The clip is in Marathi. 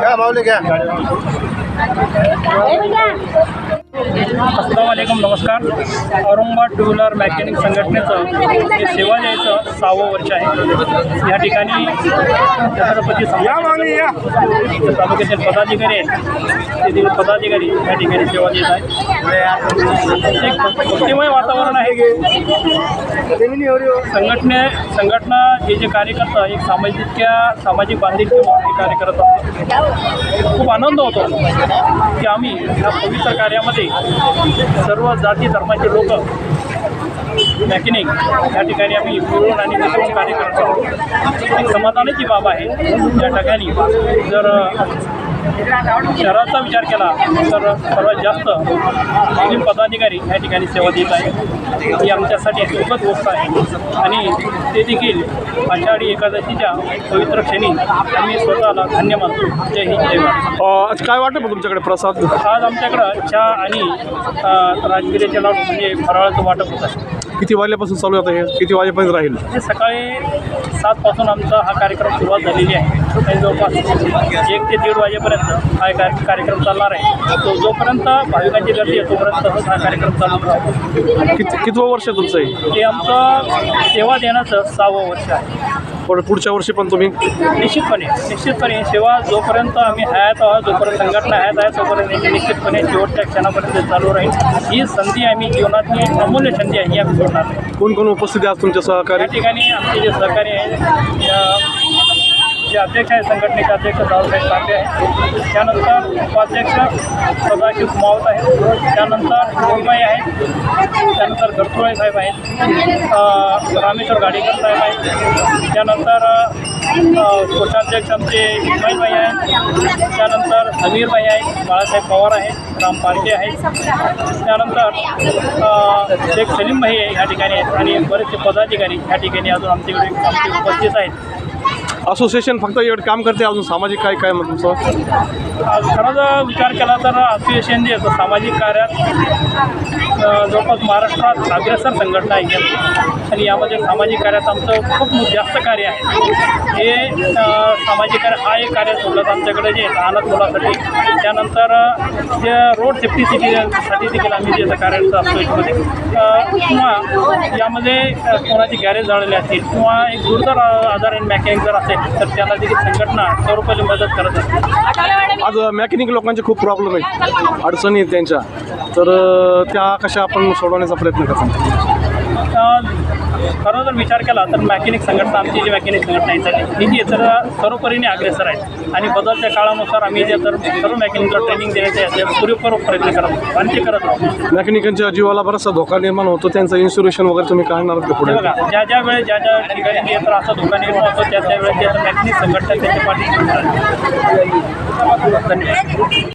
क्या माऊली घ्या. असलामकुम नमस्कार. औरंगाबाद टू व्हीलर मॅकॅनिक संघटनेचं हे सेवा द्यायचं सहावं वर्ष आहे. या ठिकाणी छत्रपती तालुक्यातील पदाधिकारी आहेत. तेथील पदाधिकारी या ठिकाणी सेवा देत आहेत. एक भक्तिमय वातावरण आहे. संघटने संघटना हे जे कार्य करतं एक सामाजिकच्या सामाजिक बांधिलकी हे कार्य करत असतो खूप आनंद होतो की आम्ही या पवित्र कार्यामध्ये सर्व जाती धर्माचे लोक मॅकॅनिक. या ठिकाणी आम्ही मिळून आणि मिसळून कार्य करत आहोत. समाधानाची बाब आहे. या ठिकाणी जर शहराचा विचार केला तर सर्वात जास्त मुस्लिम पदाधिकारी या ठिकाणी सेवा देत आहे ही आमच्यासाठी सुखद गोष्ट आहे. आणि ते देखील आषाढी एकादशीच्या पवित्र क्षणी आम्ही स्वतःला धन्य मानतो. जय हिंद जय भारत. अ, काय वाटतं तुमच्याकडे प्रसाद? आज आमच्याकडं चहा आणि राजगिरीचे लाडू म्हणजे फराळाचं वाटप होत आहे. किती वाजल्यापासून चालू आहे आता हे? किती वाजेपर्यंत राहील? म्हणजे सकाळी सातपासून आमचा हा कार्यक्रम सुरुवात झालेली आहे. आणि जवळपास एक ते दीड वाजेपर्यंत हा कार्य- कार्यक्रम चालणार आहे. तो जोपर्यंत भाविकांची गर्दी आहे तोपर्यंत हा कार्यक्रम चालू राहतो किती कितवं वर्ष आहे तुमचं आहे हे आमचं सेवा देण्याचं सहावं वर्ष आहे. पण पुढच्या वर्षी पण तुम्ही निश्चितपणे निश्चितपणे. सेवा जोपर्यंत आम्ही हयात आहोत जोपर्यंत संघटना हयात आहे तोपर्यंत निश्चितपणे शेवटच्या क्षणापर्यंत चालू राहील. ही संधी आम्ही जीवनातली अमूल्य संधी आहे ही आम्ही सोडणार नाही. कोण कोण उपस्थित आज तुमच्या सहकारी? या ठिकाणी आमचे जे सहकारी आहेत जे अध्यक्ष आहे संघटनेचे अध्यक्ष दादासाहेब तांबे आहेत. त्यानंतर उपाध्यक्ष सदाशिव कुमावत आहेत. त्यानंतर गोलबाई आहेत. त्यानंतर गडतुळे साहेब आहेत. रामेश्वर गाडेकर साहेब आहेत. त्यानंतर कोषाध्यक्ष आमचे इस्माईलबाई आहेत. त्यानंतर समीरबाई आहेत. बाळासाहेब पवार आहेत. राम पारखे आहेत. त्यानंतर एक शेख सलीमभाई आहे या ठिकाणी आहेत आणि बरेचसे पदाधिकारी या ठिकाणी अजून आमच्याकडे आमचे उपस्थित आहेत. असोसिएशन फक्त एवढं काम करते अजून सामाजिक काय काय मग तुमचं? आज खरं जर विचार केला तर असोसिएशन जे असं सामाजिक कार्यात जवळपास महाराष्ट्रात अग्रेसर संघटना आहे. आणि यामध्ये सामाजिक कार्यात आमचं खूप जास्त कार्य आहे. हे सामाजिक कार्य हा एक कार्य सोडलं आमच्याकडे जे लहान मुलासाठी. त्यानंतर जे रोड सेफ्टी साठी देखील आम्ही जे कार्य असतो याच्यामध्ये किंवा यामध्ये कोणाची गॅरेज झालेली असतील किंवा एक गुरुतर आजार मॅकॅनिक जर असेल तर त्याला देखील संघटना स्वरूपाची मदत करत असते. आज मॅकॅनिक लोकांचे खूप प्रॉब्लेम आहेत अडचणी आहेत त्यांच्या. तर त्या कशा आपण सोडवण्याचा प्रयत्न करतो? खरं जर विचार केला तर मॅकॅनिक संघटना आमची जी मॅकॅनिक संघटना आहे ही जी तर सर्वपरीने अग्रेसर आहे आणि बदलत्या काळानुसार आम्ही जे तर सर्व मॅकॅनिकला ट्रेनिंग देण्याचे आहे पुरेपूर प्रयत्न करत आहोत आणि ते करत आहोत मॅकॅनिकांच्या जीवाला बराचसा धोका निर्माण होतो त्यांचं इन्शुरेशन वगैरे तुम्ही काढणार पुढे? बघा ज्या ज्या वेळेस ज्या ज्या ठिकाणी जे तर असा धोका निर्माण होतो त्या त्या वेळेस जे तर मॅकॅनिक संघटना त्याच्या पाठी धन्यवाद.